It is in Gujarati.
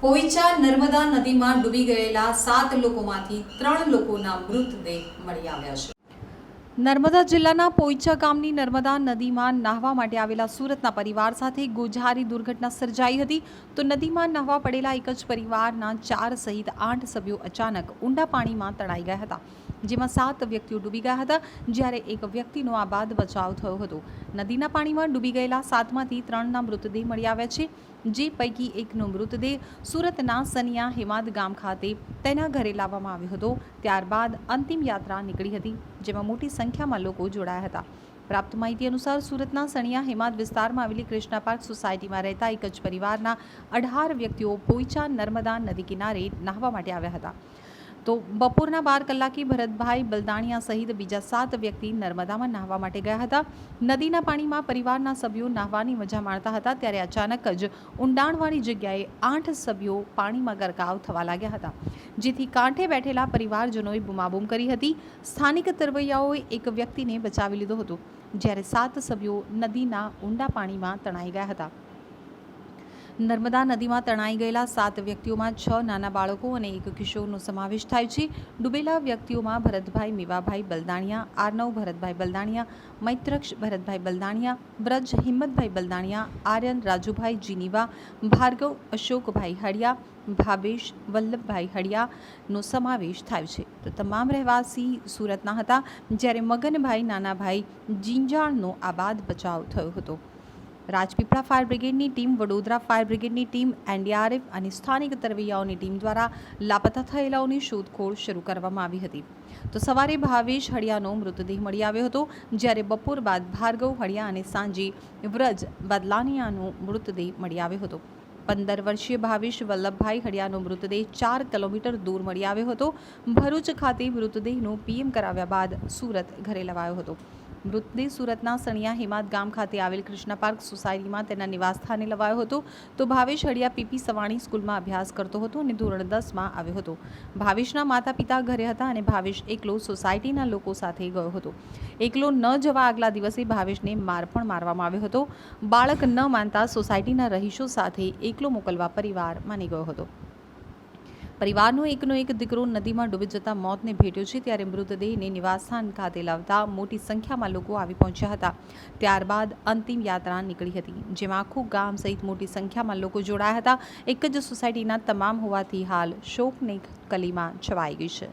પોઈચા નર્મદા નદીમાં ડૂબી ગયેલા સાત લોકોમાંથી ત્રણ લોકોના મૃતદેહ મળી આવ્યા છે. નર્મદા જિલ્લાના પોઈચા ગામની નર્મદા નદીમાં નાહવા માટે આવેલા સુરતના પરિવાર સાથે ગોઝારી દુર્ઘટના સર્જાઈ હતી. તો નદીમાં નાહવા પડેલા એક જ પરિવારના ચાર સહિત આઠ સભ્યો અચાનક ઊંડા પાણીમાં તણાઈ ગયા હતા. જેમાં સાત વ્યક્તિઓ ડૂબી ગયા હતા, જ્યારે એક વ્યક્તિનો આ બાદ બચાવ થયો હતો. નદીના પાણીમાં ડૂબી ગયેલા સાતમાંથી ત્રણના મૃતદેહ મળી આવ્યા છે, જે પૈકી એકનો મૃતદેહ સુરતના સનિયા હેમાદ ગામ ખાતે તેના ઘરે લાવવામાં આવ્યો હતો. ત્યારબાદ અંતિમ યાત્રા નીકળી હતી, જેમાં મોટી સંખ્યામાં લોકો જોડાયા હતા. પ્રાપ્ત માહિતી અનુસાર સુરતના સણિયા હેમાદ વિસ્તારમાં આવેલી કૃષ્ણા પાર્ક સોસાયટીમાં રહેતા એક જ પરિવારના અઢાર વ્યક્તિઓ પોઈચા નર્મદા નદી કિનારે નાહવા માટે આવ્યા હતા. તો બપોરના બાર કલાકે ભરતભાઈ બલદાણિયા સહિત બીજા સાત વ્યક્તિ નર્મદામાં નાહવા માટે ગયા હતા. નદીના પાણીમાં પરિવારના સભ્યો નાહવાની મજા માણતા હતા ત્યારે અચાનક જ ઊંડાણવાળી જગ્યાએ આઠ સભ્યો પાણીમાં ગરકાવ થવા લાગ્યા હતા. જેથી કાંઠે બેઠેલા પરિવારજનોએ બુમાબુમ કરી હતી. સ્થાનિક તરવૈયાઓએ એક વ્યક્તિને બચાવી લીધો હતો, જ્યારે સાત સભ્યો નદીના ઊંડા પાણીમાં તણાઈ ગયા હતા. નર્મદા નદીમાં તણાઈ ગયેલા સાત વ્યક્તિઓમાં છ નાના બાળકો અને એક કિશોરનો સમાવેશ થાય છે. ડૂબેલા વ્યક્તિઓમાં ભરતભાઈ મેવાભાઈ બલદાણિયા, આર્નવ ભરતભાઈ બલદાણિયા, મૈત્રક્ષ ભરતભાઈ બલદાણિયા, બ્રજ હિંમતભાઈ બલદાણિયા, આર્યન રાજુભાઈ જીનીવા, ભાર્ગવ અશોકભાઈ હળિયા ભાવેશ વલ્લભભાઈ હળિયાનો સમાવેશ થાય છે. તો તમામ રહેવાસી સુરતના હતા, જ્યારે મગનભાઈ નાનાભાઈ જીંજાણનો આબાદ બચાવ થયો હતો. રાજપીપળા ફાયર બ્રિગેડની ટીમ, વડોદરા ફાયર બ્રિગેડની ટીમ, એનડીઆરએફ અને સ્થાનિક તરવૈયાઓની ટીમ દ્વારા લાપતા થયેલાઓની શોધખોળ શરૂ કરવામાં આવી હતી. તો સવારે ભાવેશ હળિયાનો મૃતદેહ મળી આવ્યો હતો, જ્યારે બપોર બાદ ભાર્ગવ હળિયા અને સાંજે વ્રજ બદલાનિયાનો મૃતદેહ મળી આવ્યો હતો. પંદર વર્ષીય ભાવેશ વલ્લભભાઈ હળિયાનો મૃતદેહ ચાર કિલોમીટર દૂર મળી આવ્યો હતો. ભરૂચ ખાતે મૃતદેહનું પીએમ કરાવ્યા બાદ સુરત ઘરે લવાયો હતો. મૃતદેહ સુરતના સણિયા હિમાદ ગામ ખાતે આવેલ કૃષ્ણ પાર્ક સોસાયટીમાં તેના નિવાસસ્થાને લવાયો હતો. તો ભાવેશ હળિયા પીપી સવાણી સ્કૂલમાં અભ્યાસ કરતો હતો અને ધોરણ દસમાં આવ્યો હતો. ભાવેશના માતા પિતા ઘરે હતા અને ભાવેશ એકલો સોસાયટીના લોકો સાથે ગયો હતો. એકલો ન જવા આગલા દિવસે ભાવેશને માર પણ મારવામાં આવ્યો હતો. બાળક ન માનતા સોસાયટીના રહીશો સાથે એકલો મોકલવા પરિવાર માની ગયો હતો. પરિવારનો એકનો એક દીકરો નદીમાં ડૂબી જતા મોતને ભેટ્યો છે ત્યારે મૃતદેહને નિવાસસ્થાન ખાતે લાવતા મોટી સંખ્યામાં લોકો આવી પહોંચ્યા હતા. ત્યારબાદ અંતિમ યાત્રા નીકળી હતી, જેમાં આખું ગામ સહિત મોટી સંખ્યામાં લોકો જોડાયા હતા. એક જ સોસાયટીના તમામ હોવાથી હાલ શોકની કલીમાં છવાઈ ગઈ છે.